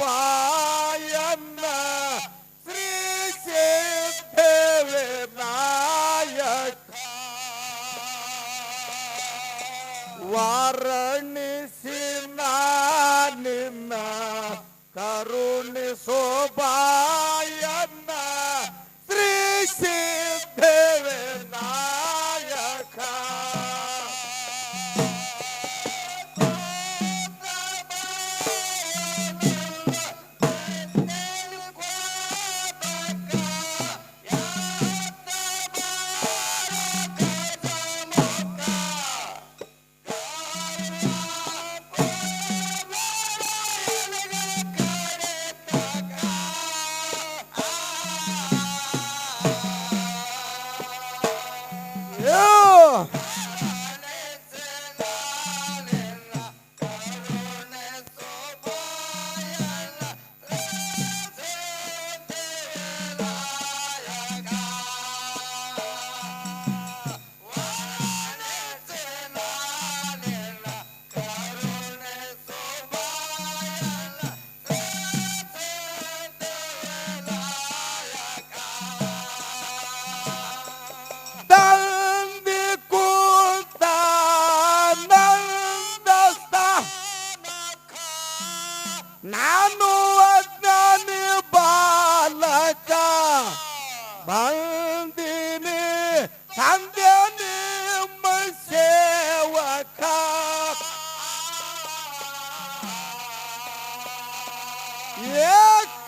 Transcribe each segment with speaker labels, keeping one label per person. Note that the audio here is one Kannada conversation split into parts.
Speaker 1: 吧。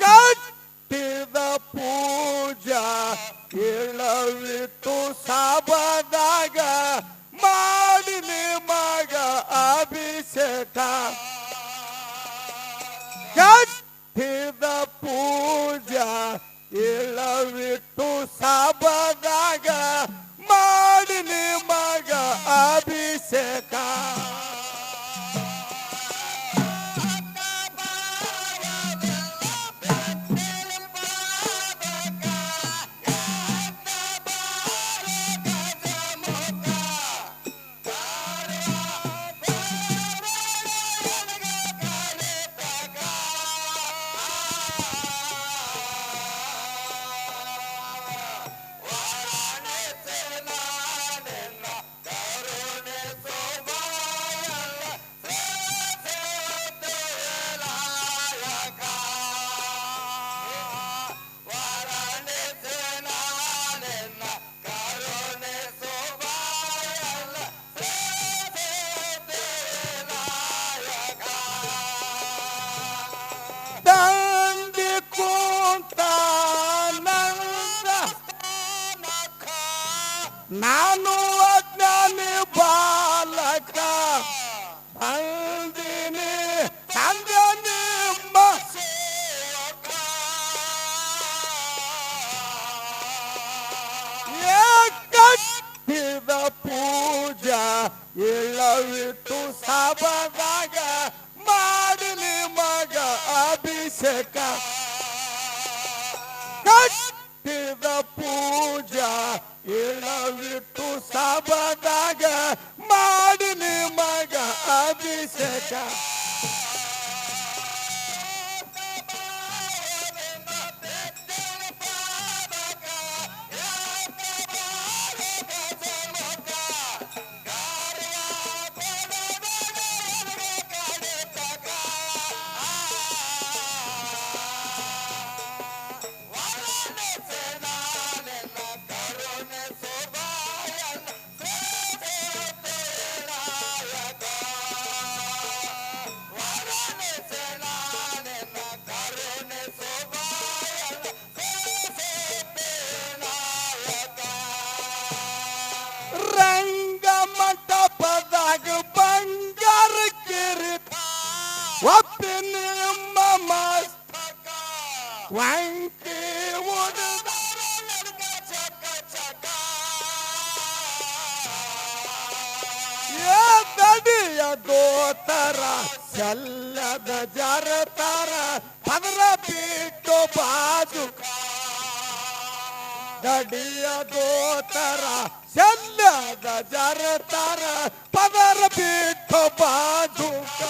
Speaker 1: ಕಟ್ಟಿದ ಪೂಜಾ ಇಳವಿತ್ತು ಸಾಬದಾಗ ಮಾಡಿನಿ ಮಗ ಅಭಿಷೇಕ. ಕಟ್ಟಿದ ಪೂಜಾ ಇಳವಿಟ್ಟು ಸಾಬದಾಗ ಮಾಡಿನಿ ಮಗ ಅಭಿಷೇಕ. ನಾನು ಅಜ್ಞಾನಿ ಬಾಲಕ. ಬಂದಿನಿ ಅಂದಿನಿ ನಿಮ್ಮ ಕಟ್ಟಿದ ಪೂಜಾ ಇಳವಿತು ಸಬದಾಗ ಮಾಡಲಿ ಮಗ ಅಭಿಷೇಕ. ಕಟ್ಟಿದ ಪೂಜಾ ಇಳವಿಟ್ಟು ಸಾಬದಾಗ ಮಾಡಿ ಮಗ ಅಭಿಷೇಕ. ವಂಕಿ ಉಡ್ದ ಏ ದಡಿಯ ದೋತರ ಸಲ್ಲದ ಜರತರ ಅದರ ಬಿಟ್ಟು ಬಾಜು ದಡಿಯ ದೋತರ ಸಲ್ಲದ ಜರತರ ಪದರ ಬಿಟ್ಟು ಬಾಜುಕ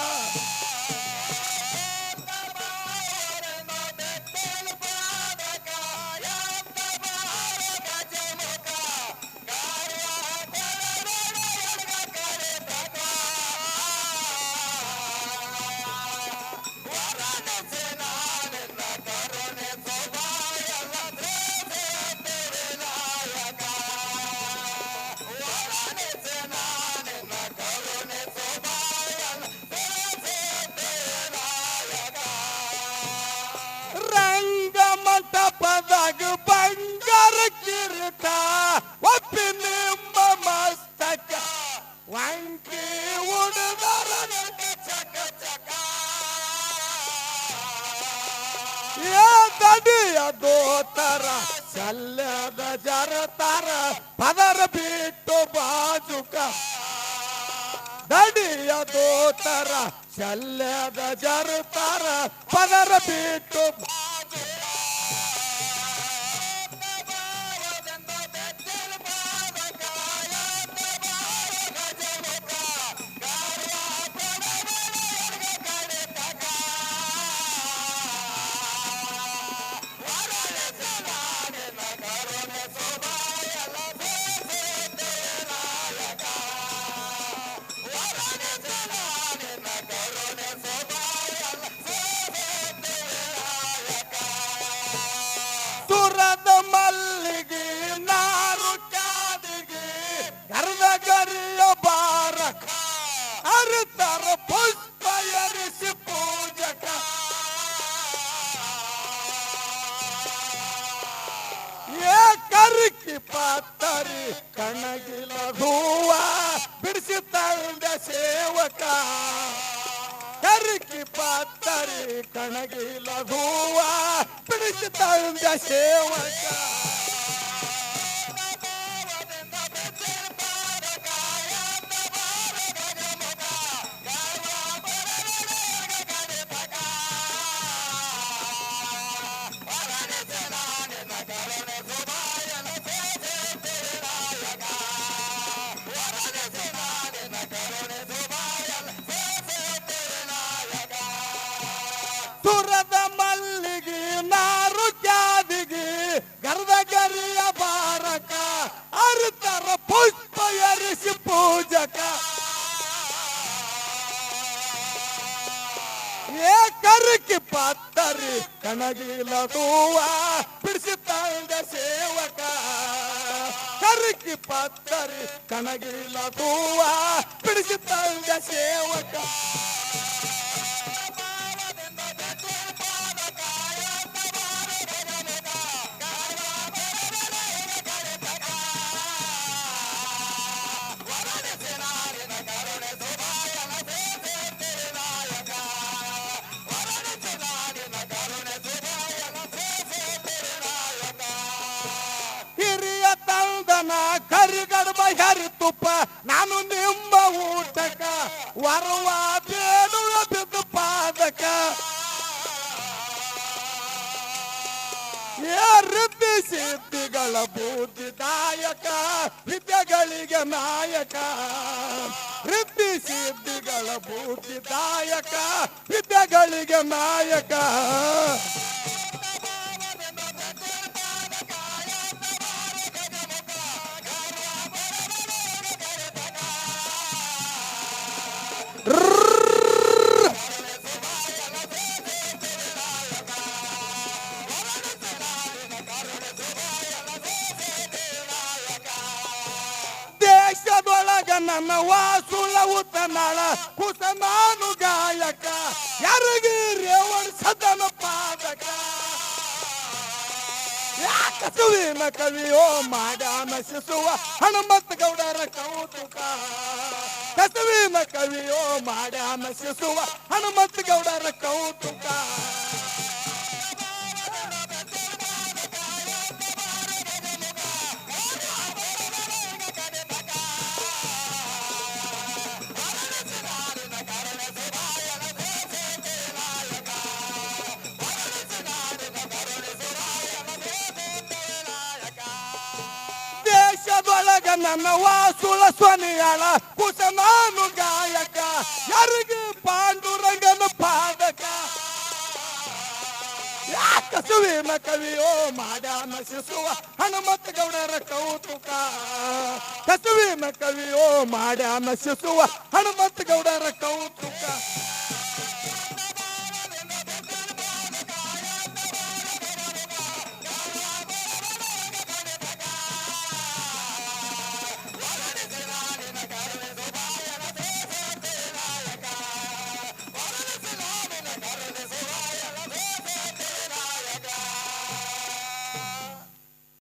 Speaker 1: ದಡಿಯ ದೋತರ ಶಲ್ಯದ ಜರತಾರ ಪದರ ಬಿಟ್ಟು ಬಾಜುಕ. ದಡಿಯ ದೋತರ ಶಲ್ಯದ ಜರತಾರ ಪದರ ಬಿಟ್ಟು ಕರಿಕಿ ಪಾತರಿ ಕಣಗಿಲ ಹೂವ ಬಿಡಿಸಿ ತಂದ ಸೇವಕ. ಕರಿಕಿ ಪಾತರಿ ಕಣಗಿಲ ಹೂವ ಬಿಡಿಸಿ ಸೇವಕ. ಪೂಜಕ ಏ ಕರ್ಕಿ ಪಾತ್ತರಿ ಕಣಗಿಲ ಹೂವ ಬಿಡಿಸಿದ್ದ ಸೇವಕ ಕರ್ಕಿ ಪತ್ತರಿ ಕಣಗಿಲ ಹೂವ ಬಿಡಿಸಿದ್ದ ಸೇವಕ ರಿದ್ದಿ ಸಿದ್ಧಿಗಳ ಬುದ್ಧಿದಾಯಕ ವಿದ್ಯೆಗಳಿಗೆ ನಾಯಕ. ರಿದ್ದಿ ಸಿದ್ಧಿಗಳ ಬುದ್ಧಿದಾಯಕ ವಿದ್ಯೆಗಳಿಗೆ ನಾಯಕ. ವಾಸುಳ ಕುಸಮಾನು ಗಾಯಕ, ಯಾರಿಗೆ ರೇವಣ ಸದನ ಪಾದಕ. ಕವಿ ಕವಿಯೋ ಮಾಡ್ಯಾನ ಶಿಸುವ ಹನುಮಂತ ಗೌಡರ ಕೌತುಕ. ಕಸುವಿನ ಕವಿಯೋ ಮಾಡ್ಯಾನ ಶಿಸುವ ಹನುಮಂತ ಗೌಡರ ಕೌತುಕ. ದೇಶದೊಳಗ ನನ್ನ ವಾಸುಳ ಸ್ವನಿಯಾಳ ಕುಸ ನಾನು ಗಾಯಕ ಯಾರಿಗೆ ಪಾಂಡುರಂಗನ ಪಾದಕ ಕಸುವಿನ ಕವಿಯೋ ಮಾಡ್ಯಾನ ಶಿಸುವ ಹನುಮಂತ ಗೌಡರ ಕೌತುಕ ಕಸುವಿನ ಕವಿಯೋ ಮಾಡ್ಯಾನ ಶಿಸುವ ಹನುಮಂತ ಗೌಡರ ಕೌತುಕ